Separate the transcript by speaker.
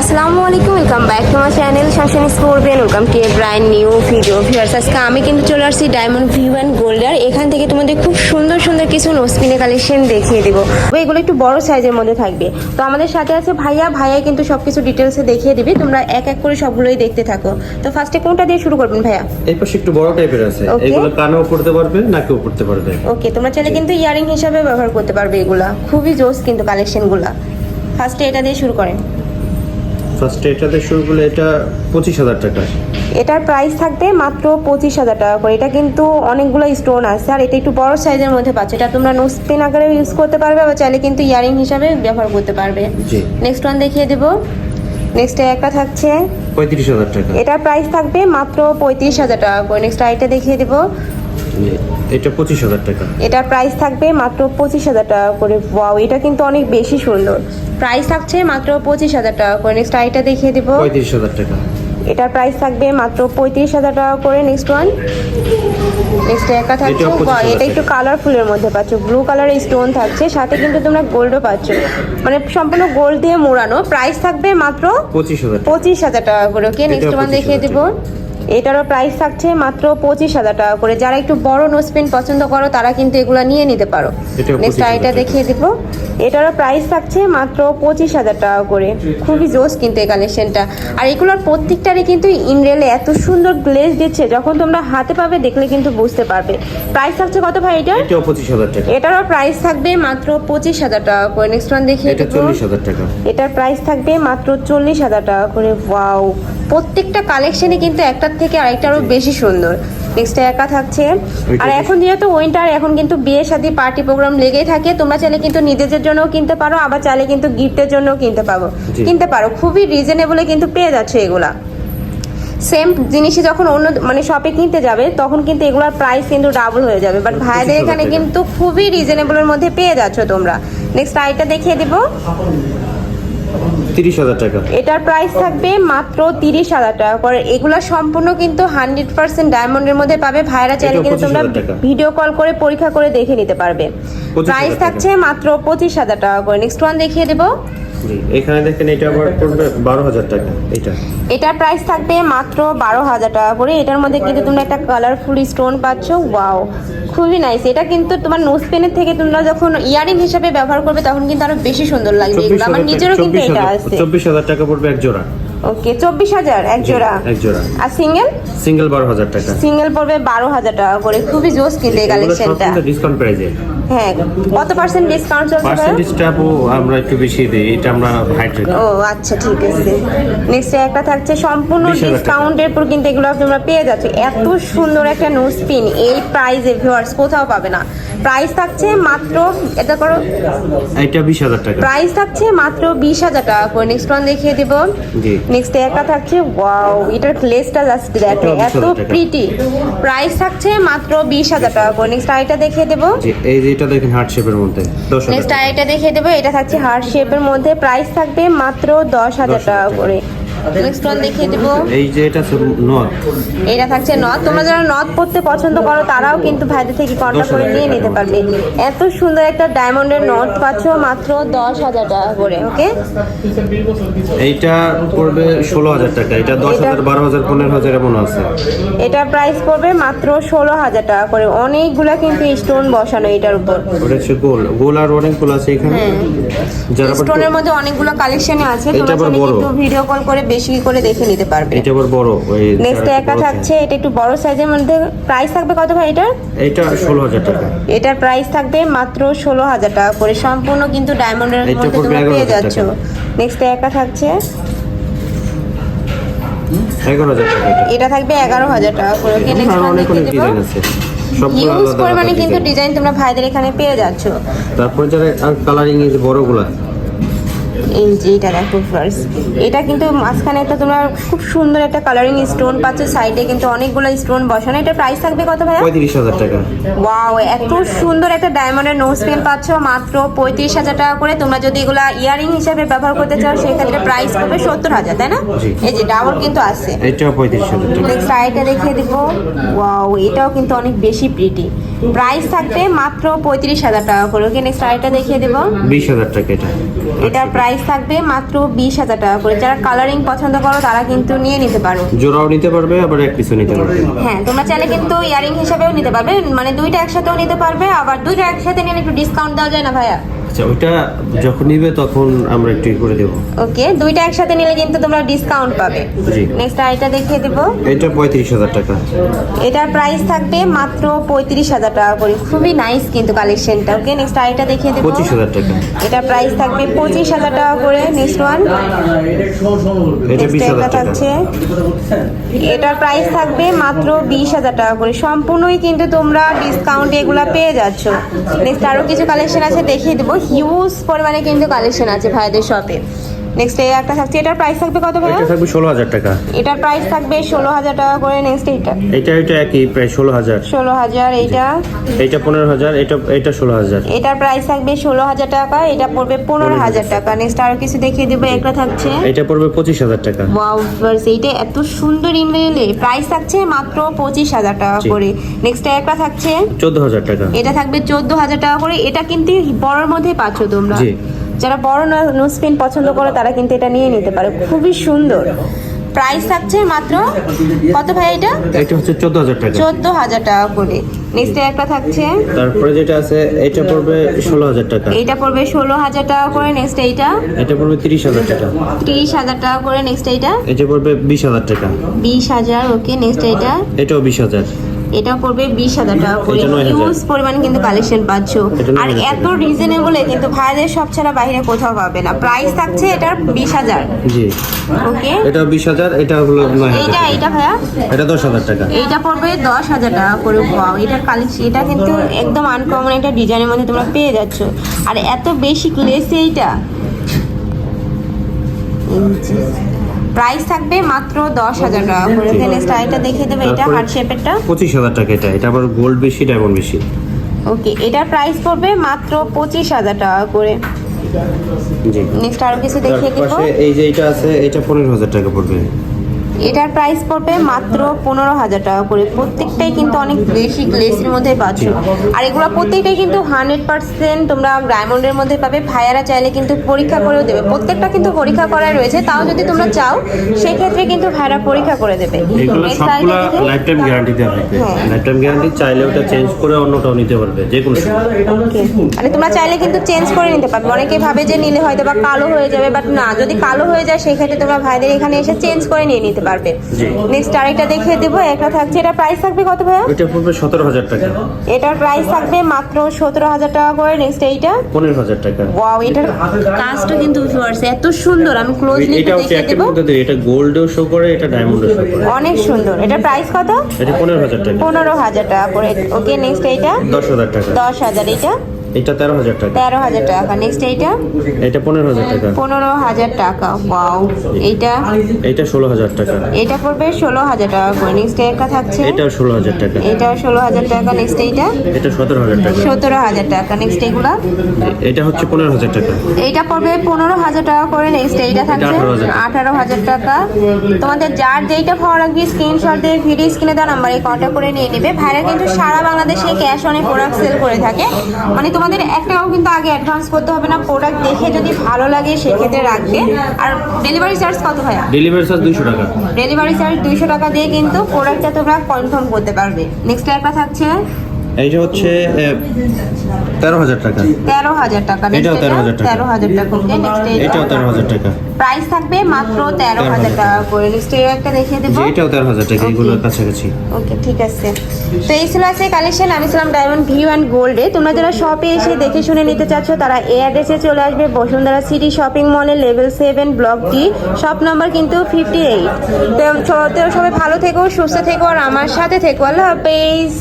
Speaker 1: আসসালামু আলাইকুম welcome back to my channel শাসন স্পোর্টবেন welcome to a brand new video viewers আজকে আমি কিন্তু চলে আসছি ডায়মন্ড ভিউ অ্যান্ড গোল্ডার এখান থেকে তোমাদের খুব সুন্দর সুন্দর কিছু নোসপিনে কালেকশন দেখিয়ে দেবো। এগুলো একটু বড় সাইজের মধ্যে থাকবে। তো আমাদের সাথে আছে ভাইয়া। ভাইয়া কিন্তু সব কিছু ডিটেলসে দেখিয়ে দিবে। তোমরা এক এক করে সবগুলোই দেখতে থাকো। তো ফার্স্টে কোনটা দিয়ে শুরু করবেন ভাইয়া?
Speaker 2: এই পাশে একটু বড় টাইপের আছে। এগুলো কানেও পড়তে পারবে নাকেও পড়তে পারবে।
Speaker 1: ওকে তোমরা চাইলে কিন্তু ইয়ারিং হিসাবে ব্যবহার করতে পারবে এগুলা। খুবই জোস কিন্তু কালেকশনগুলা ফার্স্টে এটা দিয়ে শুরু করেন।
Speaker 2: ফার্স্টে এটাতে শুরু করলে এটা পঁচিশ হাজার টাকা।
Speaker 1: এটার প্রাইস থাকবে মাত্র পঁচিশ হাজার টাকা করে। এটা কিন্তু অনেকগুলো স্টোন আছে। আর এটা একটু বড় সাইজের মধ্যে পাচ্ছে। এটা তোমরা নোস পেন আকারে ইউজ করতে পারবে বা চাইলে কিন্তু ইয়ারিং হিসাবে ব্যবহার করতে পারবে।
Speaker 2: জি।
Speaker 1: নেক্সট ওয়ান দেখিয়ে দেবো। নেক্সট একটা থাকছে।
Speaker 2: পঁয়ত্রিশ হাজার টাকা।
Speaker 1: এটার প্রাইস থাকবে মাত্র পঁয়ত্রিশ হাজার টাকা করে। নেক্সট আইটা দেখিয়ে দেবো।
Speaker 2: এটা পঁচিশ হাজার টাকা।
Speaker 1: এটার প্রাইস থাকবে মাত্র পঁচিশ হাজার টাকা করে। ওয়াও এটা কিন্তু অনেক বেশি সুন্দর। প্রাইস থাকছে মাত্র পঁচিশ হাজার টাকা করে। নেক্সট আইটা দেখিয়ে দেবো।
Speaker 2: পঁয়ত্রিশ হাজার টাকা।
Speaker 1: এটার প্রাইস থাকবে মাত্র পঁয়ত্রিশ হাজার টাকা করে। নেক্সট ওয়ান নেক্সট একটা থাকছে।
Speaker 2: এটাও 25,000
Speaker 1: বাহ, এটা একটু কালারফুলের মধ্যে পাচ্ছ। ব্লু কালারের স্টোন থাকছে। সাথে কিন্তু তোমরা গোল্ডও পাচ্ছ। মানে সম্পূর্ণ গোল্ড দিয়ে মোড়ানো। প্রাইস থাকবে মাত্র
Speaker 2: পঁচিশ হাজার টাকা।
Speaker 1: করে। ওকে নেক্সট ওয়ান দেখিয়ে
Speaker 2: 25,000
Speaker 1: দেবো। এটারও প্রাইস থাকছে মাত্র পঁচিশ হাজার টাকা করে। যারা একটু বড় নোসপিন পছন্দ করো তারা কিন্তু এগুলো নিয়ে নিতে পারো। নেক্সট
Speaker 2: 25,000
Speaker 1: আইটা দেখিয়ে দিব। এটারও প্রাইস থাকছে মাত্র পঁচিশ হাজার টাকা করে। খুবই জোস কিন্তু এই কালেকশনটা আর এগুলোর প্রত্যেকটারই কিন্তু ইনরেলে এত সুন্দর গ্লেজ দিচ্ছে যখন তোমরা হাতে পাবে দেখলে কিন্তু বুঝতে পারবে। প্রাইস থাকছে কত ভাই
Speaker 2: টাকা।
Speaker 1: এটারও প্রাইস থাকবে মাত্র পঁচিশ হাজার টাকা করে। নেক্সট ওয়ান
Speaker 2: এটা চল্লিশ
Speaker 1: এটার প্রাইস থাকবে মাত্র চল্লিশ হাজার টাকা করে। ওয়াও প্রত্যেকটা কালেকশনে কিন্তু একটার থেকে আরেকটা আরও বেশি সুন্দর। নেক্সট একা থাকছে। আর? এখন যেহেতু উইন্টার এখন কিন্তু বিয়ে শাদী পার্টি প্রোগ্রাম লেগেই থাকে। তোমরা চাইলে কিন্তু নিজেদের জন্যও কিনতে পারো আবার চাইলে কিন্তু গিফটের জন্যও কিনতে পারো। কিনতে পারো। খুবই রিজনেবলে কিন্তু পেয়ে যাচ্ছে এগুলা। সেম জিনিসই যখন অন্য মানে শপে কিনতে যাবে তখন কিন্তু এগুলোর প্রাইস কিন্তু ডাবল হয়ে যাবে। বাট ভাইদের এখানে কিন্তু খুবই রিজনেবলের মধ্যে পেয়ে যাচ্ছ তোমরা। নেক্সট আইটা দেখিয়ে দিব।
Speaker 2: তিরিশ হাজার টাকা।
Speaker 1: এটার প্রাইস থাকবে মাত্র তিরিশ হাজার টাকা। করে এগুলো সম্পূর্ণ কিন্তু হান্ড্রেড পার্সেন্ট ডায়মন্ডের মধ্যে পাবে। ভাইরা চাইলে কিন্তু তোমরা ভিডিও কল করে পরীক্ষা করে দেখে নিতে পারবে।
Speaker 2: 25,000
Speaker 1: প্রাইস থাকছে মাত্র পঁচিশ হাজার টাকা করে। নেক্সট ওয়ান দেখিয়ে দেবো।
Speaker 2: এখানে দেখেন এটা আবার পড়বে বারো হাজার টাকা এটা।
Speaker 1: এটার প্রাইস থাকবে মাত্র বারো হাজার টাকা করে। এটার মধ্যে কিন্তু তোমরা একটা কালারফুল স্টোন পাচ্ছ। ওয়াও খুবই নাইস এটা কিন্তু তোমার নোজ পেনের থেকে তোমরা যখন ইয়ারিং হিসাবে ব্যবহার করবে তখন কিন্তু আরও বেশি সুন্দর লাগবে এগুলো। আমার নিজেরও কিন্তু এটা আছে।
Speaker 2: চব্বিশ হাজার টাকা পড়বে এক জোড়া।
Speaker 1: ওকে চব্বিশ হাজার এক জোড়া।
Speaker 2: এক জোড়া।
Speaker 1: আর সিঙ্গেল
Speaker 2: সিঙ্গেল বারো হাজার টাকা।
Speaker 1: সিঙ্গেল পড়বে বারো হাজার টাকা করে। খুবই জোস কিন্তু এই কালেকশনটা
Speaker 2: ডিসকাউন্ট প্রাইজে
Speaker 1: হ্যাঁ কত পার্সেন্ট ডিসকাউন্ট চলছে
Speaker 2: পার্সেন্টেজটা আমরা একটু বেশি দিই এটা আমরা হাইট
Speaker 1: ও আচ্ছা ঠিক আছে। নেক্সট একটা থাকছে সম্পূর্ণ
Speaker 2: 20,000।
Speaker 1: ডিসকাউন্টের পর কিন্তু এগুলো তোমরা পেয়ে যাচ্ছ। এত সুন্দর একটা নোজ পিন এই প্রাইসে ভিউয়ার্স কোথাও পাবে না। প্রাইস থাকছে মাত্র এটা করো।
Speaker 2: এটা বিশ হাজার টাকা।
Speaker 1: প্রাইস থাকছে মাত্র বিশ হাজার টাকা। করে নেক্সট ওয়ান দেখিয়ে দেবো।
Speaker 2: জি।
Speaker 1: নেক্সট একটা থাকছে ওয়াও এটার গ্লেসটা জাস্ট দেখো এত প্রিটি প্রাইস থাকছে মাত্র বিশ হাজার টাকা। করে নেক্সট আইটা দেখিয়ে দেবো।
Speaker 2: জি এই যে এটা দেখেন হার্ট শেপের মধ্যে
Speaker 1: নেক্সট। আরেকটা দেখিয়ে দেবো এটা থাকছে হার্ট শেপের মধ্যে প্রাইস থাকবে মাত্র দশ হাজার
Speaker 2: 10,000
Speaker 1: টাকা
Speaker 2: টাকা।
Speaker 1: করে নেক্সট ওয়ান দেখিয়ে দেবো।
Speaker 2: এই যে এটা নট
Speaker 1: এটা থাকছে নথ তোমরা যারা নথ পড়তে পছন্দ করো তারাও কিন্তু ভাইদের থেকে কন্ট্যাক্ট করে নিয়ে নিতে পারবে। এত সুন্দর একটা ডায়মন্ডের নথ পাচ্ছ মাত্র দশ হাজার টাকা করে ওকে?
Speaker 2: এইটা পড়বে ষোলো হাজার টাকা। এটা দশ হাজার বারো হাজার পনেরো হাজার এমন আছে।
Speaker 1: এটার প্রাইস পড়বে মাত্র ষোলো হাজার টাকা করে। অনেকগুলা কিন্তু স্টোন বসানো এটার উপর।
Speaker 2: ওটা হচ্ছে গোল। গোল আর অনেকগুলো আছে এখানে। যারা
Speaker 1: স্টোনের মধ্যে অনেকগুলো কালেকশনে আছে।
Speaker 2: এটা
Speaker 1: তোমরা। কিন্তু ভিডিও কল করে বেশি করে দেখে নিতে পারবে।
Speaker 2: এটা আবার বড় ওই
Speaker 1: নেক্সট একটা থাকছে এটা একটু বড় সাইজের মধ্যে প্রাইস থাকবে কত ভাই এটার?
Speaker 2: এটা ষোলো হাজার টাকা।
Speaker 1: এটার প্রাইস থাকবে মাত্র ষোলো হাজার টাকা করে। সম্পূর্ণ কিন্তু ডায়মন্ডের
Speaker 2: এটা
Speaker 1: মধ্যে তোমরা পেয়ে যাচ্ছ। নেক্সট একটা থাকছে।
Speaker 2: এটা।
Speaker 1: এটা থাকবে এগারো হাজার টাকা করে। ওকে ইউজ পরিমাণে কিন্তু
Speaker 2: ডিজাইন
Speaker 1: তোমরা ভাইদের এখানে পেয়ে যাচ্ছ।
Speaker 2: তারপরে যারা কালারিং যে বড়গুলা
Speaker 1: এই যে এটা দেখো ফার্স্ট এটা কিন্তু মাঝখানে একটা তোমরা খুব সুন্দর একটা কালারিং স্টোন পাচ্ছ সাইডে কিন্তু অনেকগুলো স্টোন বসানো। এটা প্রাইস থাকবে কত ভাইয়া?
Speaker 2: পঁয়ত্রিশ হাজার টাকা।
Speaker 1: ওয়াও এত সুন্দর একটা ডায়মন্ডের নোজ পেন পাচ্ছ মাত্র পঁয়ত্রিশ হাজার টাকা করে। তোমরা যদি এগুলা ইয়ারিং হিসাবে ব্যবহার করতে চাও সেক্ষেত্রে প্রাইস পাবে সত্তর হাজার তাই না? এই যে ডাবল কিন্তু আছে।
Speaker 2: এটাও পঁয়ত্রিশ হাজার টাকা।
Speaker 1: আইটা দেখিয়ে দিব। ওয়াও এটাও কিন্তু অনেক বেশি প্রিটি প্রাইস থাকবে মাত্র পঁয়ত্রিশ হাজার টাকা করে। ওকে নেক্সট আইটা দেখিয়ে দেবো।
Speaker 2: বিশ হাজার টাকা এটা।
Speaker 1: এটার প্রাইস প্রাইস থাকবে মাত্র বিশ হাজার টাকা করে। যারা কালারিং পছন্দ করো তারা কিন্তু নিয়ে নিতে পারো।
Speaker 2: জোড়াও নিতে পারবে আবার এক পিসও নিতে পারবে।
Speaker 1: হ্যাঁ তোমরা চাইলে কিন্তু ইয়ারিং হিসেবেও নিতে পারবে। মানে দুইটা একসাথেও নিতে পারবে আবার দুইটা একসাথে নিয়ে একটু ডিসকাউন্ট দেওয়া যায় না ভাইয়া?
Speaker 2: আচ্ছা ওইটা যখন নিবে তখন আমরা একটু করে দেবো।
Speaker 1: ওকে দুইটা একসাথে নিলে কিন্তু তোমরা ডিসকাউন্ট পাবে। নেক্সট আইটা দেখিয়ে দেবো।
Speaker 2: এটা পঁয়ত্রিশ হাজার টাকা।
Speaker 1: এটার প্রাইস থাকবে মাত্র পঁয়ত্রিশ হাজার টাকা করে। খুবই নাইস কিন্তু কালেকশনটা ওকে? নেক্সট আইটা দেখিয়ে দেবো।
Speaker 2: পঁচিশ হাজার টাকা।
Speaker 1: এটার প্রাইস থাকবে পঁচিশ হাজার টাকা করে। নেক্সট ওয়ান
Speaker 2: এটা বিশ
Speaker 1: এটা
Speaker 2: হাজার টাকা।
Speaker 1: থাকছে। এটার প্রাইস থাকবে মাত্র বিশ হাজার টাকা করে। সম্পূর্ণই কিন্তু তোমরা ডিসকাউন্ট এগুলা পেয়ে যাচ্ছ। নেক্সট আরও কিছু কালেকশন আছে দেখিয়ে দেবো। হিউজ পরিমাণে কিন্তু কালেকশন আছে ভাইদের শপে নেক্সট এই একটা থাকছে এটার প্রাইস থাকবে কত ভাইয়া
Speaker 2: এটা থাকবে ষোলো হাজার টাকা।
Speaker 1: এটার প্রাইস থাকবে ষোলো হাজার টাকা করে নেক্সট এইটা।
Speaker 2: এটা এটা একই হাজার।
Speaker 1: ষোলো হাজার এইটা।
Speaker 2: এটা পনেরো হাজার এটা এটা ষোলো হাজার।
Speaker 1: এটার প্রাইস থাকবে ষোলো হাজার টাকা এটা পড়বে পনেরো হাজার টাকা। নেক্সট আরও কিছু দেখিয়ে দেবো একটা থাকছে।
Speaker 2: এটা পড়বে পঁচিশ হাজার টাকা।
Speaker 1: ওয়াও ভিউয়ার্স এইটা এত সুন্দর ইনলেলে প্রাইস থাকছে মাত্র পঁচিশ হাজার টাকা করে। নেক্সট একটা থাকছে।
Speaker 2: চোদ্দ হাজার টাকা।
Speaker 1: এটা থাকবে চোদ্দ হাজার টাকা করে। এটা কিন্তু বড়র মধ্যেই পাচ্ছ তোমরা।
Speaker 2: জি।
Speaker 1: যারা বড় নোজ পেন পছন্দ করে তারা কিন্তু এটা নিয়ে নিতে পারে। খুবই সুন্দর। প্রাইস থাকছে মাত্র কত ভাই এটা?
Speaker 2: এটা হচ্ছে চোদ্দ হাজার টাকা।
Speaker 1: চোদ্দ হাজার টাকা করে। নেক্সট একটা থাকছে।
Speaker 2: তারপরে যেটা আছে এটা পড়বে ষোলো হাজার টাকা।
Speaker 1: এইটা পড়বে ষোলো হাজার টাকা করে নেক্সট এইটা।
Speaker 2: এটা পড়বে তিরিশ হাজার টাকা।
Speaker 1: ত্রিশ হাজার টাকা করে নেক্সট এইটা।
Speaker 2: এটা পড়বে বিশ হাজার টাকা।
Speaker 1: বিশ হাজার ওকে নেক্সট এইটা।
Speaker 2: এটাও বিশ হাজার।
Speaker 1: এটা পড়বে বিশ হাজার টাকা। করে
Speaker 2: এটা 9,000
Speaker 1: হিউজ পরিমাণ কিন্তু কালেকশন পাচ্ছ। আর
Speaker 2: 9,000
Speaker 1: এত রিজনেবলে কিন্তু ভাইদের সব ছাড়া বাইরে কোথাও পাবে না। প্রাইস থাকছে এটার বিশ হাজার।
Speaker 2: জি।
Speaker 1: ওকে
Speaker 2: এটা বিশ হাজার এটা হলো নয় হাজার
Speaker 1: এইটা ভাইয়া?
Speaker 2: এটা দশ হাজার টাকা।
Speaker 1: এইটা পড়বে দশ হাজার টাকা করে। পাও এটার কালেকশন এটা কিন্তু একদম আনকমন একটা ডিজাইনের মধ্যে তোমরা পেয়ে যাচ্ছ। আর এত বেশি লেস এইটা। প্রাইস থাকবে মাত্র দশ হাজার টাকা। করে এখানে স্টাইলটা দেখিয়ে দেবে এটা হার্ট শেপেরটা
Speaker 2: পঁচিশ হাজার টাকা এটা। এটা আবার গোল্ড বেশি ডায়মন্ড বেশি।
Speaker 1: ওকে এটার প্রাইস পড়বে মাত্র পঁচিশ হাজার টাকা করে।
Speaker 2: জি।
Speaker 1: নেক্সট আরও কিছু দেখিয়ে দেবো।
Speaker 2: এই যে এটা আছে এটা পনেরো হাজার টাকা পড়বে।
Speaker 1: এটার প্রাইস পড়বে মাত্র পনেরো হাজার টাকা করে। প্রত্যেকটাই কিন্তু অনেক বেশি গ্লেসের মধ্যে পাচ্ছ। আর এগুলো প্রত্যেকটাই কিন্তু হান্ড্রেড পার্সেন্ট তোমরা ডায়মন্ডের মধ্যে পাবে। ভাইয়ারা চাইলে কিন্তু পরীক্ষা করেও দেবে। প্রত্যেকটা কিন্তু পরীক্ষা করাই রয়েছে। তাও যদি তোমরা চাও সেক্ষেত্রে কিন্তু ভাইয়ারা পরীক্ষা করে দেবে।
Speaker 2: এগুলো সবগুলা গ্যারান্টি দেওয়া
Speaker 1: হ্যাঁ।
Speaker 2: গ্যারান্টি চাইলে ওটা চেঞ্জ করে অন্যটাও নিতে পারবে যে কোনো
Speaker 1: মানে তোমরা চাইলে কিন্তু চেঞ্জ করে নিতে পারবে। অনেকে ভাবে যে নিলে হয়তো বা কালো হয়ে যাবে বাট না যদি কালো হয়ে যায় সেক্ষেত্রে তোমরা ভাইদের এখানে এসে চেঞ্জ করে নিয়ে নিতে পারবে।
Speaker 2: জি।
Speaker 1: নেক্সট আরেকটা দেখিয়ে দেবো একটা থাকছে এটা প্রাইস থাকবে কত ভাইয়া?
Speaker 2: ওইটা পড়বে সতেরো হাজার টাকা।
Speaker 1: এটার প্রাইস থাকবে মাত্র সতেরো হাজার টাকা করে নেক্সট এইটা।
Speaker 2: পনেরো হাজার টাকা।
Speaker 1: ওয়াও এটার কাজটা কিন্তু ভিউয়ার্স এত সুন্দর আমি ক্লোজলি
Speaker 2: এটা হচ্ছে একটা মধ্যে এটা গোল্ডও শো করে এটা ডায়মন্ডও শো করে।
Speaker 1: অনেক সুন্দর এটা প্রাইস কত?
Speaker 2: এটা পনেরো হাজার টাকা।
Speaker 1: পনেরো হাজার টাকা করে ওকে নেক্সট এইটা।
Speaker 2: দশ হাজার টাকা।
Speaker 1: দশ হাজার এইটা।
Speaker 2: এটা তেরো হাজার টাকা
Speaker 1: তেরো হাজার টাকা নেক্সট এইটা
Speaker 2: এটা পনেরো হাজার টাকা
Speaker 1: পনেরো হাজার টাকা ওয়াও এইটা
Speaker 2: এটা ষোলো হাজার টাকা
Speaker 1: এটা পড়বে ষোলো হাজার টাকা করে নেক্সট একটা থাকছে
Speaker 2: এটাও ষোলো হাজার টাকা
Speaker 1: এটাও ষোলো হাজার টাকা নেক্সট এইটা
Speaker 2: এটা সতেরো হাজার টাকা
Speaker 1: সতেরো হাজার টাকা নেক্সট এগুলা
Speaker 2: এটা হচ্ছে পনেরো হাজার টাকা
Speaker 1: এইটা পড়বে পনেরো হাজার টাকা করে নেক্সট এইটা থাকছে আঠারো হাজার টাকা তোমাদের যার যেইটা ভালো লাগবে স্ক্রিনশট দিয়ে ভিডিও স্ক্রিনে দেওয়া নাম্বারে কন্ট্যাক্ট করে নিয়ে নেবে ভাইরা কিন্তু সারা বাংলাদেশে ক্যাশ অনে প্রোডাক্ট সেল করে থাকে মানে তোমাদের একটাও কিন্তু আগে অ্যাডভান্স করতে হবে না প্রোডাক্ট দেখে যদি ভালো লাগে সেক্ষেত্রে রাখবে। আর ডেলিভারি চার্জ কত হয়?
Speaker 2: ডেলিভারি চার্জ দুইশো টাকা।
Speaker 1: ডেলিভারি চার্জ দুইশো টাকা দিয়ে কিন্তু প্রোডাক্টটা তোমরা কনফার্ম করতে পারবে। নেক্সট একটা থাকছে
Speaker 2: এইটা হচ্ছে তেরো হাজার টাকা।
Speaker 1: তেরো হাজার টাকা
Speaker 2: এটাও 13,000 টাকা।
Speaker 1: তেরো হাজার টাকা ওকে নেক্সট
Speaker 2: এটাও তেরো হাজার টাকা।
Speaker 1: প্রাইস থাকবে মাত্র তেরো হাজার টাকা করে। নেক্সট একটা দেখিয়ে দেবো।
Speaker 2: এটাও তেরো হাজার টাকা এগুলোর কাছাকাছি।
Speaker 1: ওকে ঠিক আছে। তো এই ছিল আছে কালেকশন আমি ছিলাম ডায়মন্ড ভিউ অ্যান্ড গোল্ডে তোমরা যারা শপে এসে দেখে শুনে নিতে চাচ্ছ তারা এই অ্যাড্রেসে চলে আসবে। বসুন্ধরা সিটি শপিং মলের level seven block D shop number কিন্তু ফিফটি এইট তো তো সবাই ভালো থেকো সুস্থ থেকো আর আমার সাথে থেকো। আল্লাহ হাফেজ।